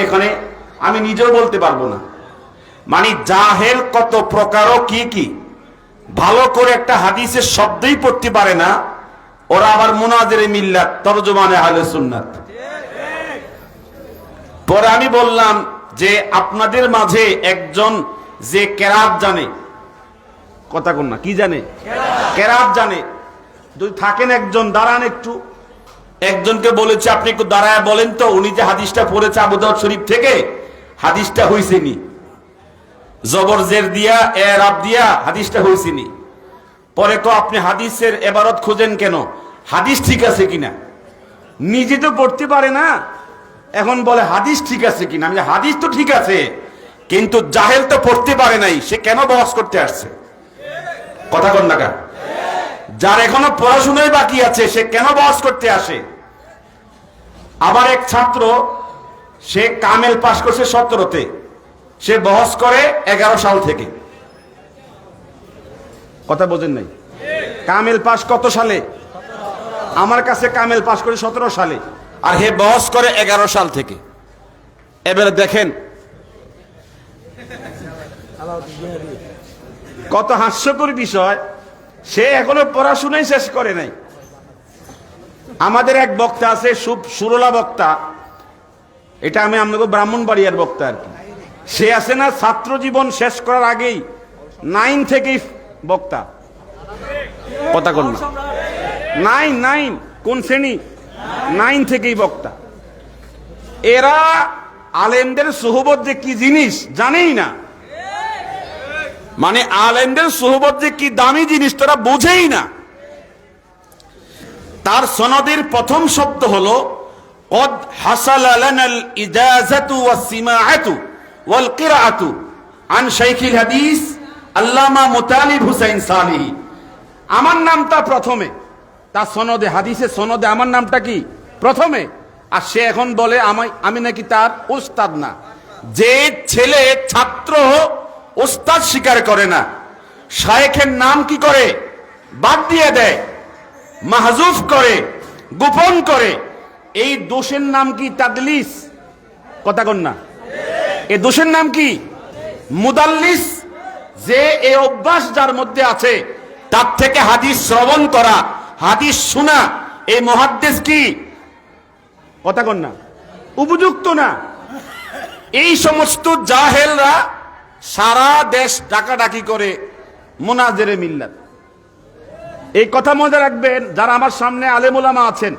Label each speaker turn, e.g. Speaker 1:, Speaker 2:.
Speaker 1: এখানে আমি নিজেও বলতে পারব না। মানে জাহেল কত প্রকার কি কি। ভালো করে একটা হাদিসের শব্দই পড়তে পারে না। ওরা আবার মুনাজের মিল্লাত তরজমানে আহলে সুন্নাত। পরে আমি বললাম যে আপনাদের মাঝে একজন যে কেরাত জানে কথা কোন না কি জানে? কেরাত জানে। যদি থাকেন একজন দাঁড়ান একটু। একজনকে বলেছে, আপনি একটু দাঁড়ায় বলেন তো, উনি যে হাদিসটা পড়েছে আবুদাউদ শরীফ থেকে, হাদিসটা হয়েছে নি। জবর জের দিয়া এর আব দিয়া হাদিসটা হয়েছে নি। পরে তো আপনি হাদিসের এবারত খোঁজেন কেন? হাদিস ঠিক আছে কিনা? নিজে তো পড়তে পারে না। এখন বলে, হাদিস ঠিক আছে কিনা? আমি হাদিস তো ঠিক আছে, কিন্তু জাহেল তো পড়তে পারে নাই, সে কেন বহস করতে আসছে? কথা কন না কা? যার এখনও পড়াশোনাই বাকি আছে, সে কেন বহস করতে আসে? আবার এক ছাত্র, সে কামেল পাশ করছে সতেরোতে। সে বহস করে এগারো সাল থেকে। কথা বোঝেন নাই? কামেল পাস কত সালে? আমার কাছে কামেল পাস করে সতেরো সালে। আর হে বহস করে এগারো সাল থেকে। এবারে দেখেন। কত হাস্যকর বিষয়। সে এখনও পড়াশোনাই শেষ করে নাই। আমাদের এক বক্তা আছে সুরলা বক্তা। এটা আমি আপনাকে ব্রাহ্মণবাড়িয়ার বক্তা আর কি। সে আছে না, ছাত্র জীবন শেষ করার আগেই নাইন থেকেই বক্তা। কথা কন নাইন নাইন, কোন শ্রেণি? নাইন থেকেই বক্তা। এরা আলেমদের সোহবত যে কি জিনিস জানেই না। মানে আলেমদের সোহবত যে কি দামি জিনিস তারা বোঝেই না তার সনদের প্রথম শব্দ হলো قد حصل لنا الإجازة والسماعة والقراءة عن شيخ الحديث আল্লামা মুতালিব হুসাইন সালিহি আমার নামটা প্রথমে তার সনদে হাদিসের সনদে আমার নামটা কি প্রথমে আর সে এখন বলে আমি আমি নাকি তার ওস্তাদ না যে ছেলে ছাত্র ওস্তাদ স্বীকার করে না। শায়েখের নাম কি করে? বাদ দিয়ে দেয়। মাহজুফ করে, গোপন করে। এই দোষের নাম কি তাদলিস? কথা কন না। এই দোষের নাম কি? মুদাল্লিস। যে এই অভ্যাস যার মধ্যে আছে, তার থেকে হাদিস শ্রবণ করা, হাদিস শোনা, এই মহাদ্দেশ কি? কথা কন না। উপযুক্ত না। এই সমস্ত জাহেলরা সারা দেশ ডাকাডাকি করে মোনাজেরে মিল্লাত। এই কথা মনে রাখবেন, যারা আমার সামনে আলেমুলামা আছেন